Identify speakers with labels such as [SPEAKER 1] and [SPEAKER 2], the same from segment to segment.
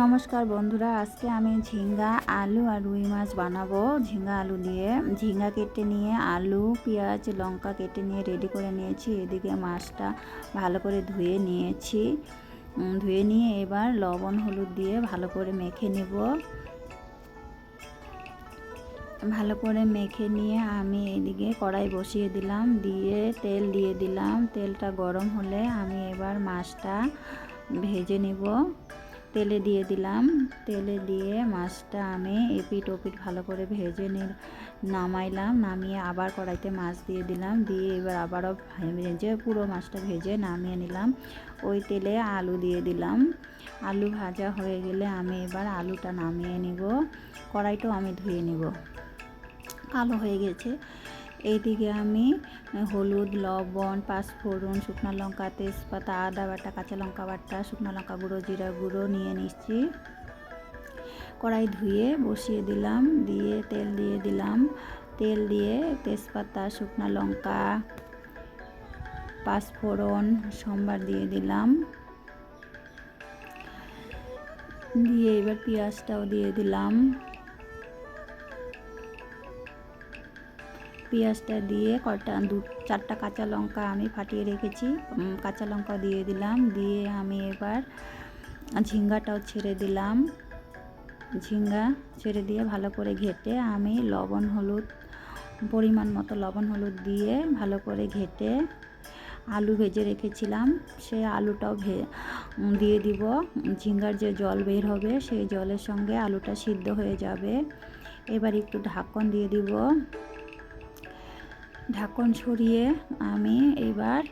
[SPEAKER 1] নমস্কার বন্ধুরা, আজকে আমি ঝিঙ্গা, আলু আর রুই মাছ বানাবো। ঝিঙ্গা আলু দিয়ে ঝিঙ্গা কেটে নিয়ে, আলু, পেঁয়াজ, লঙ্কা কেটে নিয়ে রেডি করে নিয়েছি। এদিকে মাছটা ভালো করে ধুয়ে নিয়েছি। ধুয়ে নিয়ে এবার লবণ, হলুদ দিয়ে ভালো করে মেখে নেব। ভালো করে মেখে নিয়ে আমি এদিকে কড়াই বসিয়ে দিলাম, দিয়ে তেল দিয়ে দিলাম। তেলটা গরম হলে আমি এবার মাছটা ভেজে নিব। তেলে দিয়ে দিলাম। তেলে দিয়ে মাছটা আমি এপিট ওপিট ভালো করে ভেজে নি নামাইলাম, নামিয়ে আবার কড়াইতে মাছ দিয়ে দিলাম। দিয়ে এবার আবারও ভেজে পুরো মাছটা ভেজে নামিয়ে নিলাম। ওই তেলে আলু দিয়ে দিলাম। আলু ভাজা হয়ে গেলে আমি এবার আলুটা নামিয়ে নিব। কড়াইটাও আমি ধুয়ে নিব। কালো হয়ে গেছে। এইদিকে আমি হলুদ, লবণ, পাঁচফোড়ন, শুকনো লঙ্কা, তেজপাতা, আদা বাটা, কাঁচা লঙ্কা বাটা, শুকনো লঙ্কা গুঁড়ো, জিরা গুঁড়ো নিয়ে নিচ্ছি। কড়াই ধুয়ে বসিয়ে দিলাম, দিয়ে তেল দিয়ে দিলাম। তেল দিয়ে তেজপাতা, শুকনো লঙ্কা, পাঁচফোড়ন, সোমবার দিয়ে দিলাম। দিয়ে এবার পেঁয়াজটাও দিয়ে দিলাম। পেঁয়াজটা দিয়ে কটা দু, চারটা কাঁচা লঙ্কা আমি ফাটিয়ে রেখেছি। কাঁচা লঙ্কা দিয়ে দিলাম, দিয়ে আমি এবার ঝিঙ্গাটাও ছেড়ে দিলাম। ঝিঙ্গা ছেড়ে দিয়ে ভালো করে ঘেটে আমি লবণ, হলুদ, পরিমাণ মতো লবণ, হলুদ দিয়ে ভালো করে ঘেটে আলু ভেজে রেখেছিলাম। সে আলুটাও ভে দিয়ে দিব। ঝিঙ্গার যে জল বের হবে, সেই জলের সঙ্গে আলুটা সিদ্ধ হয়ে যাবে। এবার একটু ঢাকন দিয়ে দিব। ঢাকন সরিয়ে আমি এবার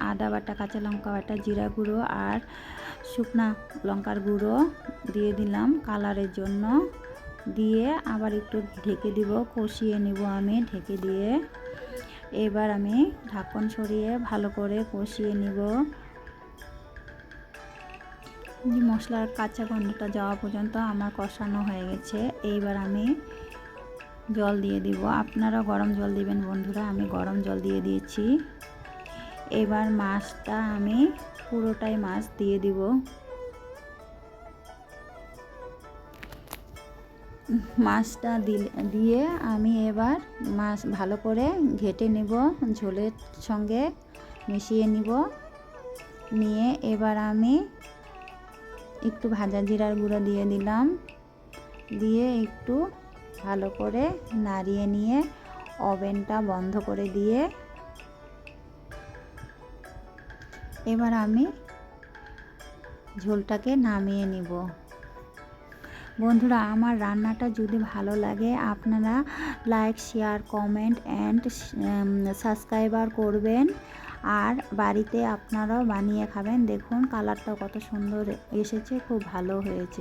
[SPEAKER 1] আদা বাটা, কাঁচা লঙ্কা বাটা, জিরা গুঁড়ো আর শুকনা লঙ্কার গুঁড়ো দিয়ে দিলাম কালারের জন্য। দিয়ে আবার একটু ঢেকে দিব, কষিয়ে নিব আমি ঢেকে দিয়ে। এবার আমি ঢাকন সরিয়ে ভালো করে কষিয়ে নিব। মশলার কাঁচা গন্ধটা যাওয়া পর্যন্ত আমার কষানো হয়ে গেছে। এইবার আমি জল দিয়ে দিব। আপনারা গরম জল দিবেন বন্ধুরা, আমি গরম জল দিয়ে দিয়েছি। এবার মাছটা আমি পুরোটাই মাছ দিয়ে দিব। মাছটা দিয়ে আমি এবার মাছ ভালো করে ঘেটে নিব, ঝোলের সঙ্গে মিশিয়ে নিব। নিয়ে এবার আমি একটু ভাজা জিরার গুঁড়ো দিয়ে দিলাম। দিয়ে একটু ভালো করে নাড়িয়ে নিয়ে ওভেনটা বন্ধ করে দিয়ে এবার আমি ঝোলটাকে নামিয়ে নিব। বন্ধুরা, আমার রান্নাটা যদি ভালো লাগে, আপনারা like share comment and subscriber করবেন। আর বাড়িতে আপনারাও বানিয়ে খাবেন। দেখুন কালারটা কত সুন্দর এসেছে, খুব ভালো হয়েছে।